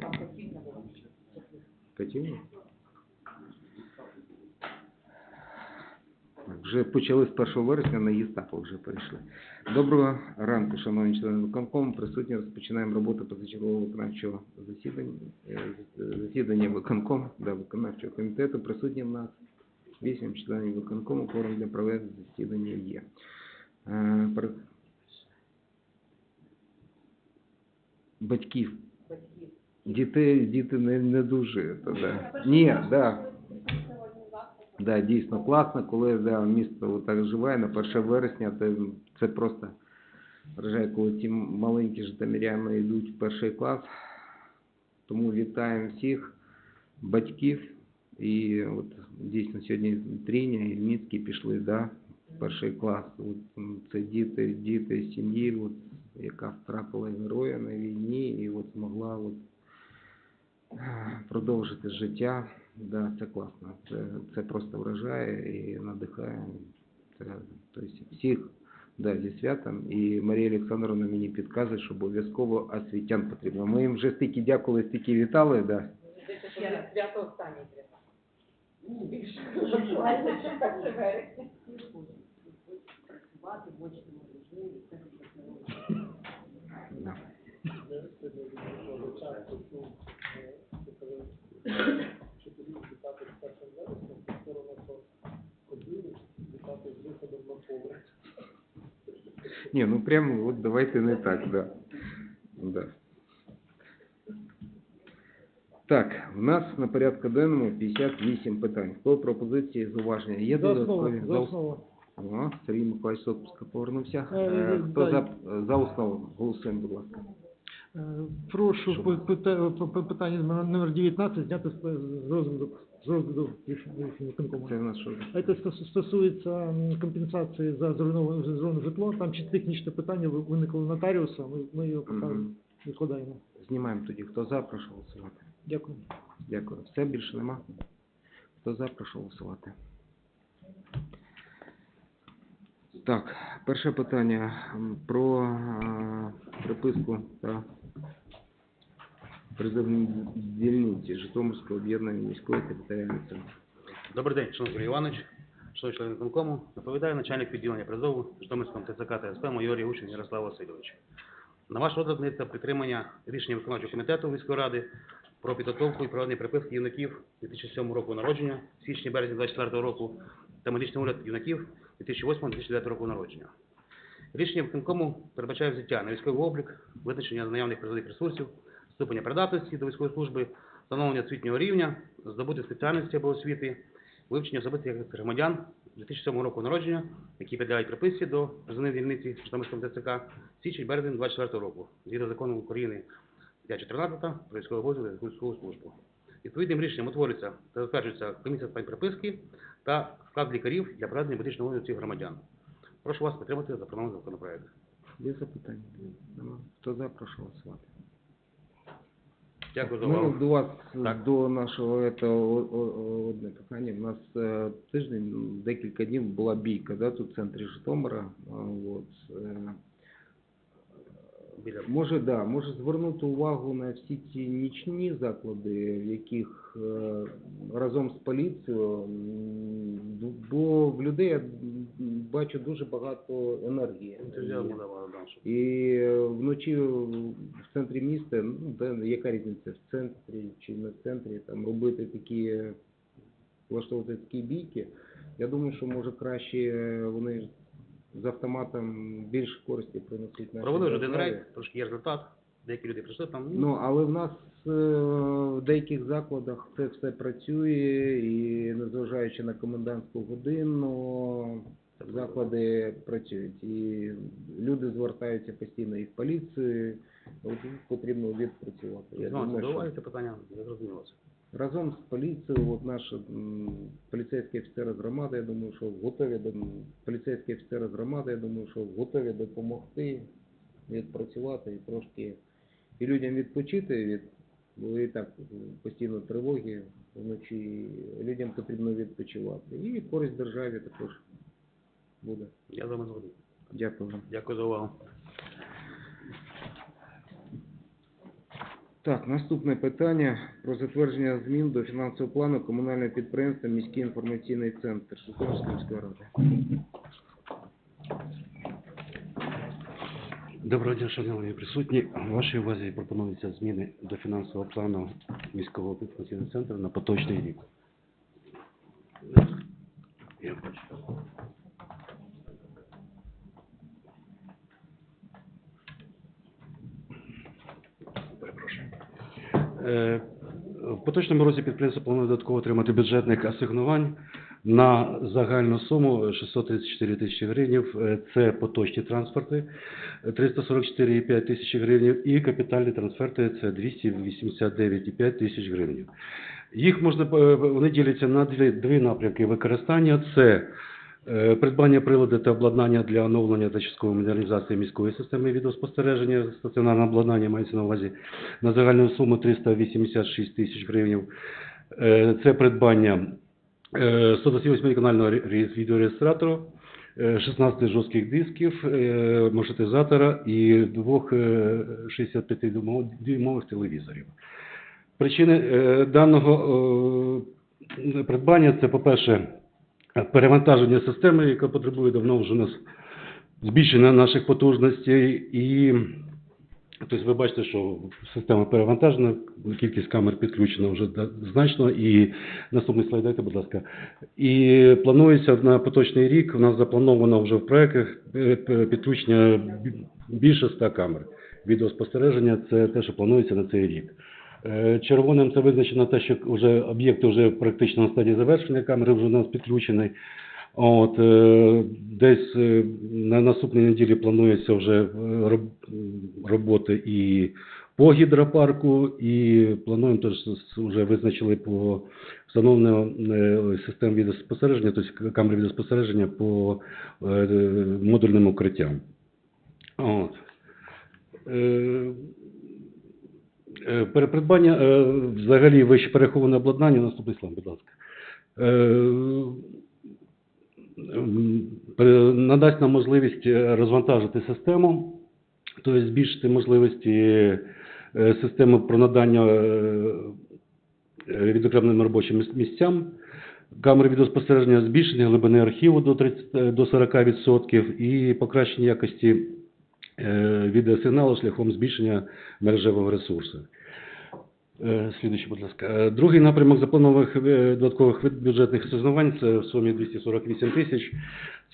там? Вже почали з 1 вересня на ЄСТАПу вже перейшли. Доброго ранку, шановні члени виконкому. Присутні розпочинаємо роботу позачергового виконавчого засідання, е, засідання виконкому, да, виконавчого комітету. Присутні в нас 8 членів виконкому, форум для проведення засідання є. Е, Батьків. Дітей, діти не, не дуже. То, да. Ні, да. Да, дійсно класно, коли да, місто так живе на 1 вересня, це, це просто вражає, коли ці маленькі житомиряни йдуть в перший клас. Тому вітаємо всіх батьків. І от дійсно сьогодні Тріня і Львівський пішли да, в перший клас. От, це діти, діти сім'ї, от, яка втратила героя на війні і от змогла от, продовжити життя. Да, це класно. Це, це просто вражає і надихає. Це, тобто всіх да, зі святом. І Марія Олександровна мені підказує, що обов'язково освітян потрібно. Ми їм вже стільки дякували, стільки вітали. Да. Свято останнє свято. Більше Ні, ну прямо от давайте не так, да. Да. Так, в нас на порядку денному 58 питань. Хто пропозиції зауваження? Є За основу, додаткові? за ос- основу. Ага, Сергій Миколаївич з отпуска повернувся. Е, Е, Хто да. за, за основу? Голосуємо, будь ласка. Е, Прошу питання номер 19 зняти з розгляду з розгляду рішення рішення виконкому. Це нас що? А Це стосується компенсації за зруйноване зруйноване житло. Там чи технічне питання виникло нотаріуса. Ми, ми його поки Мгм. відкладаємо. Знімаємо тоді. Хто за, прошу голосувати. Дякую. Дякую. Все більше нема? Хто за, прошу голосувати. Так, перше питання про приписку та призовні дільниці Житомирського об'єднання міської територіальної центру. Добрий день, шановний Сергій Іванович, шановні члени виконкому. Доповідає начальник відділення призову Житомирського ТЦК та СП майор Ягучин Ярослав Васильович. На ваш розгляд надається підтримання рішення виконавчого комітету міської ради про підготовку і проведення приписки юнаків 2007 року народження, січні-березні 24 року та медичний огляд юнаків 2008-2009 року народження. Рішення виконкому передбачає взяття на військовий облік, визначення наявних призових ресурсів, ступеня придатності до військової служби, встановлення освітнього рівня, здобути спеціальності або освіти, вивчення особистих громадян 2007 року народження, які підлягають приписці до призовної дільниці Житомирського ТЦК, січень-березень 24 року, згідно закону України 5.14 про військовий обов'язок та військову службу. Відповідним рішенням утворюється та затверджується комісія з питань приписки та склад лікарів для проведення медичного огляду цих громадян. Прошу вас підтримати запропонований законопроект. Є запитання? Нема. Хто за, прошу голосувати. Дякую за Ну, увагу. до вас, Так. до нашого этого, о- о- одне питання. У нас е, тиждень, м, декілька днів була бійка, да, тут в центрі Житомира. А, от, е, Біля Може, да, може звернути увагу на всі ці нічні заклади, в яких е, разом з поліцією, бо в людей я бачу дуже багато енергії. ентузіазму давали. І вночі в центрі міста, ну, де, яка різниця, в центрі чи не в центрі, там робити такі, влаштовувати такі бійки, я думаю, що може краще вони з автоматом більше користі принесуть нашій Провели вже один державі. рейд, трошки є результат. Деякі люди прийшли там. Ну, але в нас е, в деяких закладах це все працює, і незважаючи на комендантську годину, заклади працюють. І люди звертаються постійно і в поліцію, от їх потрібно відпрацювати. Я думаю, що питання, я зрозуміло це. Разом з поліцією, от наші поліцейські офіцери з громади, я думаю, що готові до поліцейські офіцери з громади, я думаю, що готові допомогти відпрацювати і трошки і людям відпочити від бо і так постійно тривоги вночі. Людям потрібно відпочивати. І користь державі також буде. Я з вами згоден. Дякую. Дякую за увагу. Так, наступне питання про затвердження змін до фінансового плану комунального підприємства Міський інформаційний центр Житомирської міської ради. Доброго дня, шановні присутні. Вашій увазі пропонуються зміни до фінансового плану міського інформаційного центру на поточний рік. Я бачу. Перепрошую. Е, В поточному році підприємство планує додатково отримати бюджетних асигнувань на загальну суму 634 тисячі гривень. Е, Це поточні транспорти 344,5 тисячі гривень і капітальні трансферти це 289,5 тисяч гривень. Їх можна е, вони діляться на дві, дві напрямки використання. Це е, придбання приладу та обладнання для оновлення та часткової модернізації міської системи відеоспостереження, стаціонарне обладнання мається на увазі на загальну суму 386 тисяч гривень. Е, Це придбання е, 128 канального відеореєстратора, е, 16 жорстких дисків, е, маршрутизатора і двох 65-дюймових телевізорів. Причини е, даного е, придбання це, по-перше, перевантаження системи, яка потребує давно вже нас збільшення наших потужностей. І тобто ви бачите, що система перевантажена, кількість камер підключена вже значно. І наступний слайд дайте, будь ласка. І планується на поточний рік, у нас заплановано вже в проектах е, підключення більше 100 камер. Відеоспостереження це те, що планується на цей рік. Е, Червоним це визначено те, що вже об'єкт вже практично на стадії завершення, камери вже у нас підключені. От, е, десь е, на наступній неділі планується вже роботи і по гідропарку, і плануємо теж вже визначили по встановленню систем відеоспостереження, тобто камери відеоспостереження по модульним укриттям. От. Е, Перепридбання е, взагалі вище переховане обладнання, наступний слайд, будь ласка. Е, Надасть нам можливість розвантажити систему, тобто збільшити можливості системи про надання відокремленим робочим місцям. Камери відеоспостереження збільшення глибини архіву до 30, е, до 40% і покращення якості відеосигналу шляхом збільшення мережевого ресурсу. Е, Слідуючий, будь ласка. Е, Другий напрямок запланованих е, додаткових бюджетних асигнувань це в сумі 248 тисяч.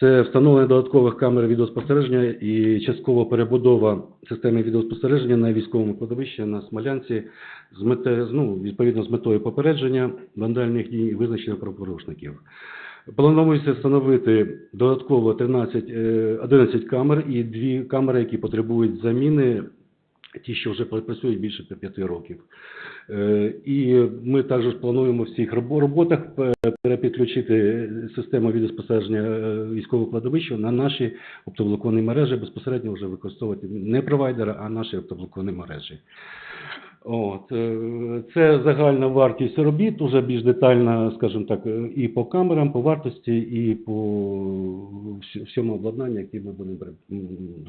Це встановлення додаткових камер відеоспостереження і часткова перебудова системи відеоспостереження на військовому кладовищі на Смолянці з мете, ну, відповідно з метою попередження вандальних дій і визначення правопорушників. Планується встановити додатково 13, е, 11 камер і дві камери, які потребують заміни, ті, що вже працюють більше 5 років. Е, І ми також плануємо в цих роботах е, перепідключити систему відеоспостереження е, військового кладовища на наші оптоволоконні мережі, безпосередньо вже використовувати не провайдера, а наші оптоволоконні мережі. От, е, це загальна вартість робіт, уже більш детальна, скажімо так, е, і по камерам, по вартості, і по всьому обладнанню, яке ми будемо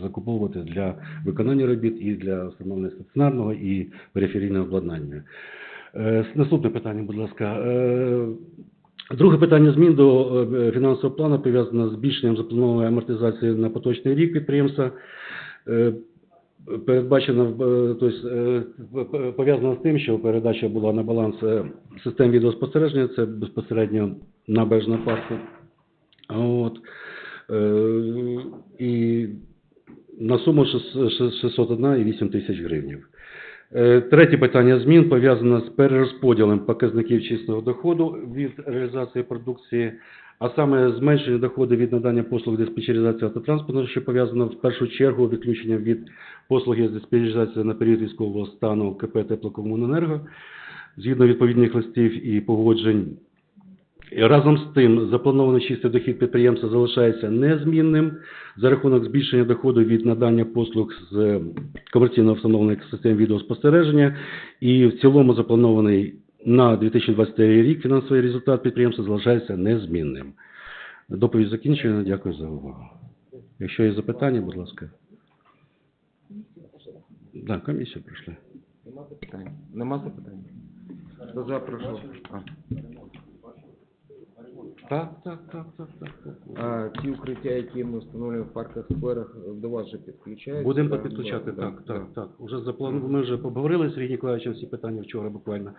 закуповувати для виконання робіт і для встановлення стаціонарного і периферійного обладнання. Е, Наступне питання, будь ласка. Друге питання змін до фінансового плану пов'язано з збільшенням запланованої амортизації на поточний рік підприємства. Передбачено, тобто, пов'язано з тим, що передача була на баланс е, систем відеоспостереження, це безпосередньо набережна парку. От. І на суму 601,8 тисяч гривень. Третє питання змін пов'язано з перерозподілом показників чистого доходу від реалізації продукції, а саме зменшення доходу від надання послуг диспетчеризації автотранспорту, що пов'язано в першу чергу відключенням від послуги з диспетчеризації на період військового стану КП «Теплокомуненерго» згідно відповідних листів і погоджень. Разом з тим, запланований чистий дохід підприємства залишається незмінним за рахунок збільшення доходу від надання послуг з комерційно встановлених систем відеоспостереження. І в цілому запланований на 2023 рік фінансовий результат підприємства залишається незмінним. Доповідь закінчена. Дякую за увагу. Якщо є запитання, будь ласка. Так, комісію прийшли. Нема запитань? Нема запитань? Хто за. Так, так, так, так, так. А ті укриття, які ми встановлюємо в парках, скверах, до вас же підключаються? Будемо так? підключати, так, да, так, так. Уже заплан... Ми вже поговорили з Сергієм Ніколаєвичем всі питання вчора буквально.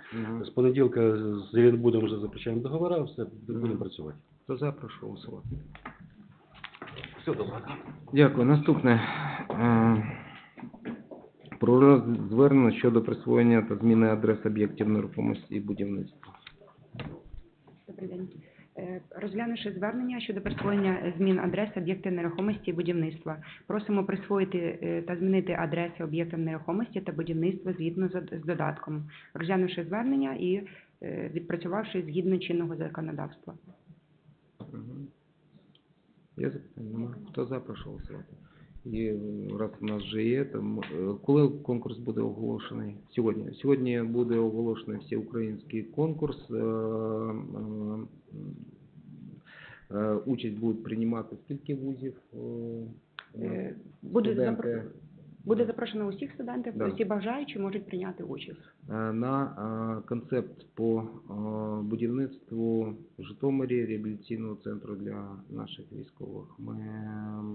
З понеділка з Рівнбудом вже заключаємо договори, все, будемо працювати. Хто за, прошу голосувати. Все, добре. Дякую. Наступне. Е, Про звернення щодо присвоєння та зміни адрес об'єктів нерухомості і будівництва. Добрий день. Е, Розглянувши звернення щодо присвоєння змін адрес об'єктів нерухомості і будівництва, просимо присвоїти е, та змінити адреси об'єктів нерухомості та будівництва згідно з додатком, розглянувши звернення і е, відпрацювавши згідно чинного законодавства. Є запитання? Хто за, прошу. І раз у нас вже є, е, коли конкурс буде оголошений? Сьогодні. Сьогодні буде оголошений всеукраїнський конкурс. Е, Участь будуть приймати скільки вузів? Е, Е, Буде, студенти? буде запрошено усіх студентів, Да. усі бажаючі можуть прийняти участь. На концепт по будівництву в Житомирі реабілітаційного центру для наших військових. Ми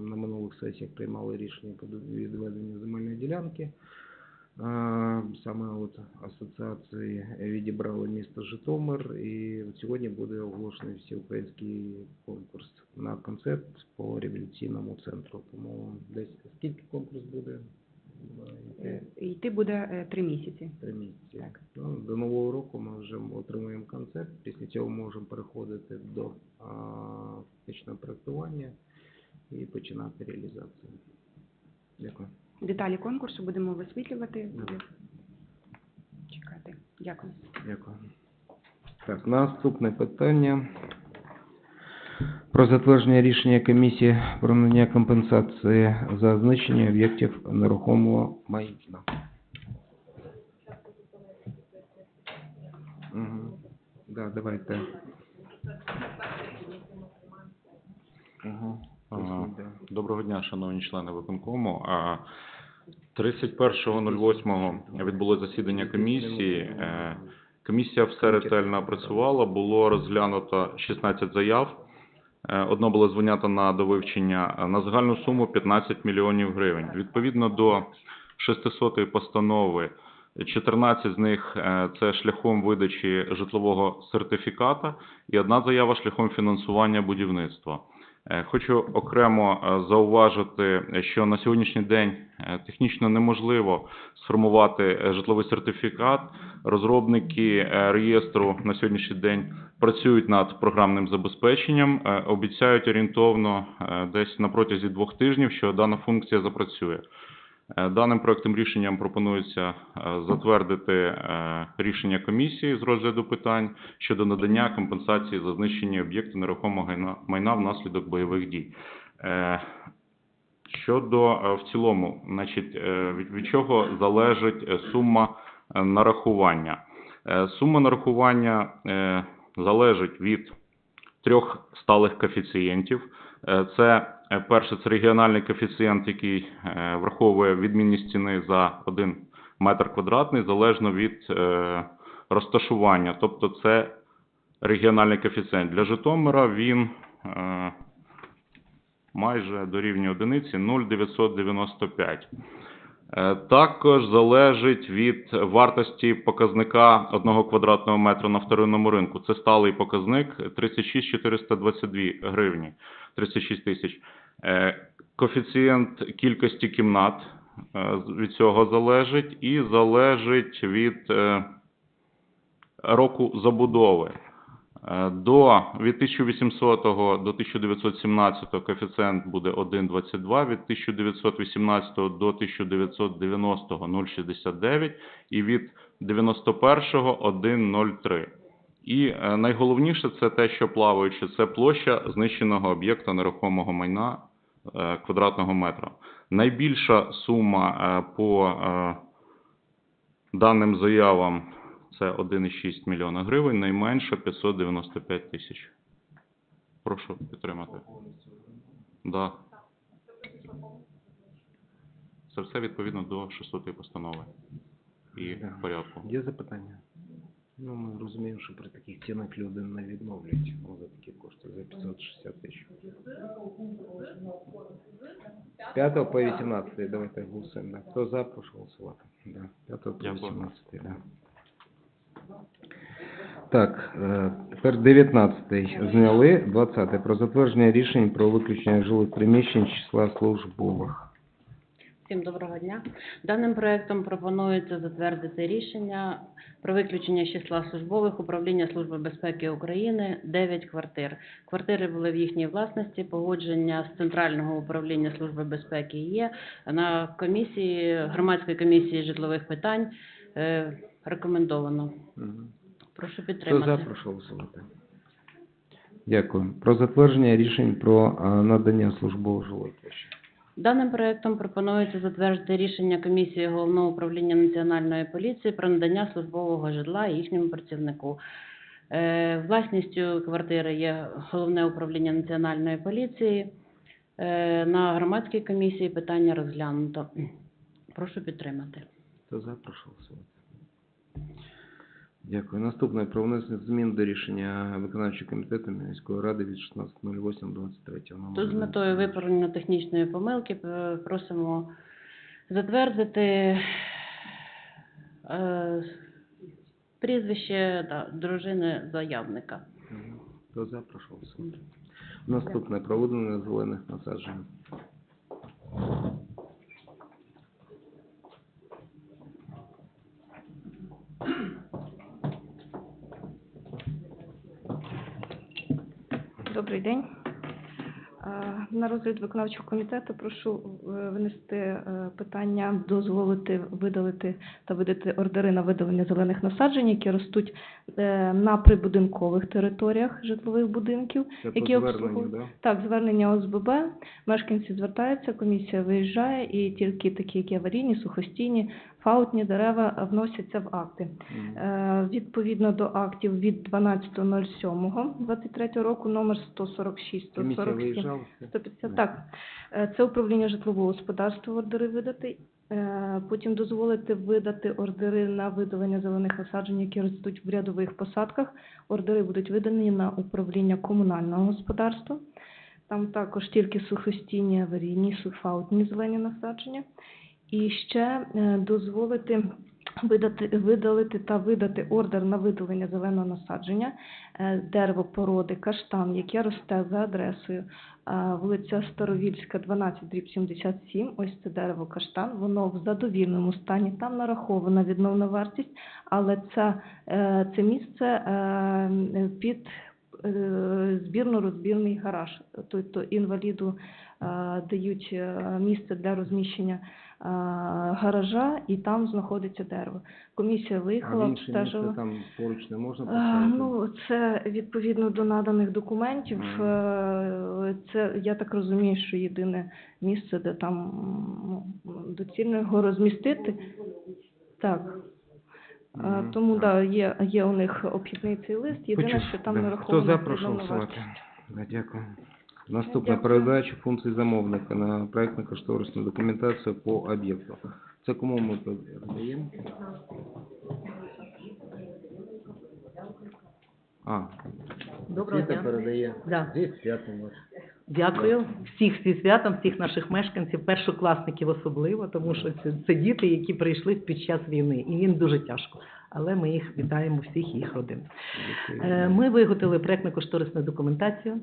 на минулих сесіях приймали рішення по відведенню земельної ділянки. Саме от асоціації відібрали місто Житомир, і сьогодні буде оголошений всеукраїнський конкурс на концепт по реабілітаційному центру. Тому десь скільки конкурс буде? Йти буде три місяці. Три місяці. Так. Ну, до нового року ми вже отримуємо концепт. Після цього можемо переходити до фактичного проектування і починати реалізацію. Дякую. Деталі конкурсу будемо висвітлювати. Чекати. Дякую. Дякую. Так, наступне питання. Про затвердження рішення комісії про надання компенсації за знищення об'єктів нерухомого майна. Угу. Да, давайте. Угу. Ага. Доброго дня, шановні члени виконкому. А, 31.08 відбулося засідання комісії. Е, Комісія все ретельно опрацювала, було розглянуто 16 заяв. Е, Одно було звинято на довивчення на загальну суму 15 мільйонів гривень. Відповідно до 600-ї постанови, 14 з них е, це шляхом видачі житлового сертифіката і одна заява шляхом фінансування будівництва. Е, Хочу окремо е, зауважити, що на сьогоднішній день е, технічно неможливо сформувати житловий сертифікат. Розробники реєстру на сьогоднішній день працюють над програмним забезпеченням, обіцяють орієнтовно десь на протязі двох тижнів, що дана функція запрацює. Е, Даним проектом рішенням пропонується е, затвердити е, рішення комісії з розгляду питань щодо надання компенсації за знищення об'єкту нерухомого майна- внаслідок бойових дій. Щодо в цілому, значить, від, чого залежить сума нарахування? Сума нарахування залежить від трьох сталих коефіцієнтів. Це перше, це регіональний коефіцієнт, який е, враховує відмінність стіни за один метр квадратний залежно від е, розташування. Тобто це регіональний коефіцієнт. Для Житомира він е, майже дорівнює одиниці 0,995. Е, Також залежить від вартості показника одного квадратного метра на вторинному ринку. Це сталий показник 36 422 гривні, 36 тисяч. Е, Коефіцієнт кількості кімнат е, від цього залежить і залежить від е, року забудови. До від 1800 до 1917 коефіцієнт буде 1,22, від 1918 до 1990 0,69 і від 91 1,03. І найголовніше це те, що плаваючи, це площа знищеного об'єкта нерухомого майна квадратного метра. Найбільша сума е, по е, даним заявам це 1,6 мільйона гривень, найменше 595 тисяч. Прошу підтримати. Да. Це все відповідно до 600 постанови. і порядку. Є запитання? Ну, ми розуміємо, що при таких цінах люди не відновлять за такі кошти, за 560 тисяч. З 5 по 18 давайте голосуємо. Да. Хто за, прошу голосувати. Да. 5 по Дякую. 18, да. Так, е, тепер 19 зняли, 20 про затвердження рішень про виключення жилих приміщень з числа службових. Всім доброго дня. Даним проектом пропонується затвердити рішення про виключення з числа службових управління Служби безпеки України 9 квартир. Квартири були в їхній власності, погодження з Центрального управління Служби безпеки є. На комісії, громадської комісії житлових питань е, рекомендовано. Прошу Хто підтримати. за, прошу голосувати. Дякую. Про затвердження рішень про е, надання службового жилої площі. Даним проектом пропонується затвердити рішення комісії головного управління національної поліції про надання службового житла їхньому працівнику. Е, Власністю квартири є головне управління національної поліції. Е, На громадській комісії питання розглянуто. Прошу підтримати. Голосувати. Дякую. Наступне про внесення змін до рішення виконавчого комітету міської ради від 16.08.23. Номер Тут з метою виправлення технічної помилки е, просимо затвердити е, прізвище да, дружини заявника. Хто за, прошу. Наступне про видалення зелених насаджень. Добрий день на розгляд виконавчого комітету прошу е, винести е, питання дозволити видалити та видати ордери на видалення зелених насаджень, які ростуть е, на прибудинкових територіях житлових будинків, Це які обслуговують да? так. Звернення ОСББ мешканці звертаються. Комісія виїжджає, і тільки такі, як аварійні, сухостійні, фаутні дерева вносяться в акти. Угу. Відповідно до актів від 12.07.23 року, номер 146 147, 150 відноситься. Так, е, це управління житлового господарства ордери видати. Е, потім дозволити видати ордери на видалення зелених насаджень, які ростуть в рядових посадках. Ордери будуть видані на управління комунального господарства. Там також тільки сухостійні аварійні, суфаутні зелені насадження. І ще е, дозволити видати, видалити та видати ордер на видалення зеленого насадження е, дерево породи каштан, яке росте за адресою вулиця Старовільська, 12, дріб 77. Ось це дерево каштан. Воно в задовільному стані. Там нарахована відновна вартість, але це, е, це місце е, під е, збірно-розбірний гараж. Тобто інваліду е, дають е, місце для розміщення е, гаража, і там знаходиться дерево. Комісія А в виїхала, інше місце обстежила. там поруч не можна Е, поставити? Ну, це відповідно до наданих документів. Мгм. е, Це я так розумію, що єдине місце, де там ну, доцільно його розмістити. Так. Е, Мгм. Тому Так. да, є, є у них обхідний цей лист. Єдине, Хочу- що там да. нараховано. Хто за, прошу відновна голосувати. вартість. Да, дякую. Наступна Дякую. передача функцій замовника на проектно-кошторисну документацію по об'єкту. Це кому ми передаємо? А, Доброго Світа дня. передає. Да. Зі святом вас. Дякую всіх зі святом, всіх наших мешканців, першокласників особливо, тому що це, це діти, які прийшли під час війни, і їм дуже тяжко. Але ми їх вітаємо всіх і їх родин. Е, Ми виготовили проектно-кошторисну документацію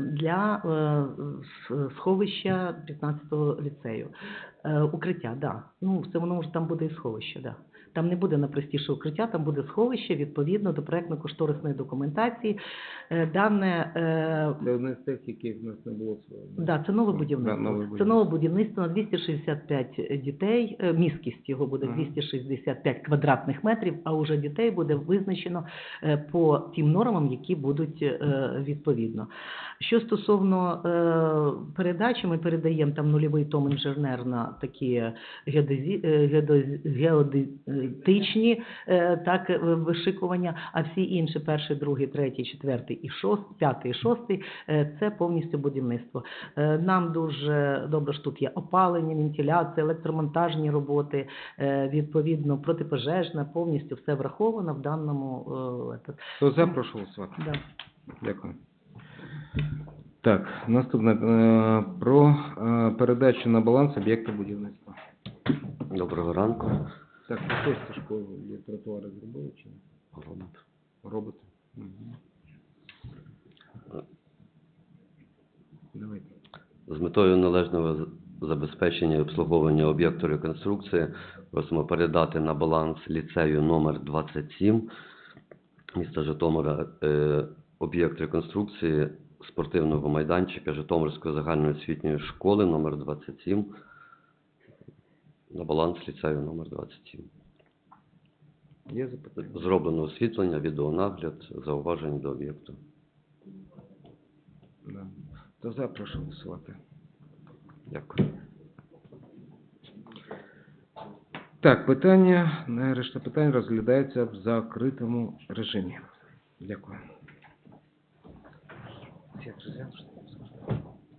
для е, сховища 15-го ліцею. Е, Укриття, да. Ну, все воно вже там буде і сховище, да. Там не буде найпростіше укриття, там буде сховище відповідно до проектно-кошторисної документації. Е, Дане е, Це одне з тих, яких в нас не було свого. Да, це нове будівництво. нове Це будівництво. нове будівництво на 265 дітей. Е, Міськість його буде Мгм. 265 квадратних метрів, а уже дітей буде визначено е, по тим нормам, які будуть е, відповідно. Що стосовно е, передачі, ми передаємо там нульовий том інженерна такі геодезі, е, геодез- е, так, е, вишикування, а всі інші, перший, другий, третій, четвертий і шостий, п'ятий і шостий, е, це повністю будівництво. Е, Нам дуже добре що тут є опалення, вентиляція, електромонтажні роботи, е, відповідно протипожежна, повністю все враховано в даному. е. Хто за, прошу голосувати. Да. Дякую. Так, наступне е, про е, передачу на баланс об'єкта будівництва. Доброго ранку. Так, теж школу є тротуари зробили чи ні? Робот. Робите? Мгм. Давайте. З метою належного з- забезпечення і обслуговування об'єкту реконструкції просимо передати на баланс ліцею номер 27 міста Житомира е, об'єкт реконструкції спортивного майданчика Житомирської загальноосвітньої школи номер 27 на баланс ліцею номер 27. Є запитання? Зроблено освітлення, відеонагляд, зауваження до об'єкту. Да. Хто за, прошу голосувати. Дякую. Так, питання, решта питань розглядається в закритому режимі. Дякую. Всіх?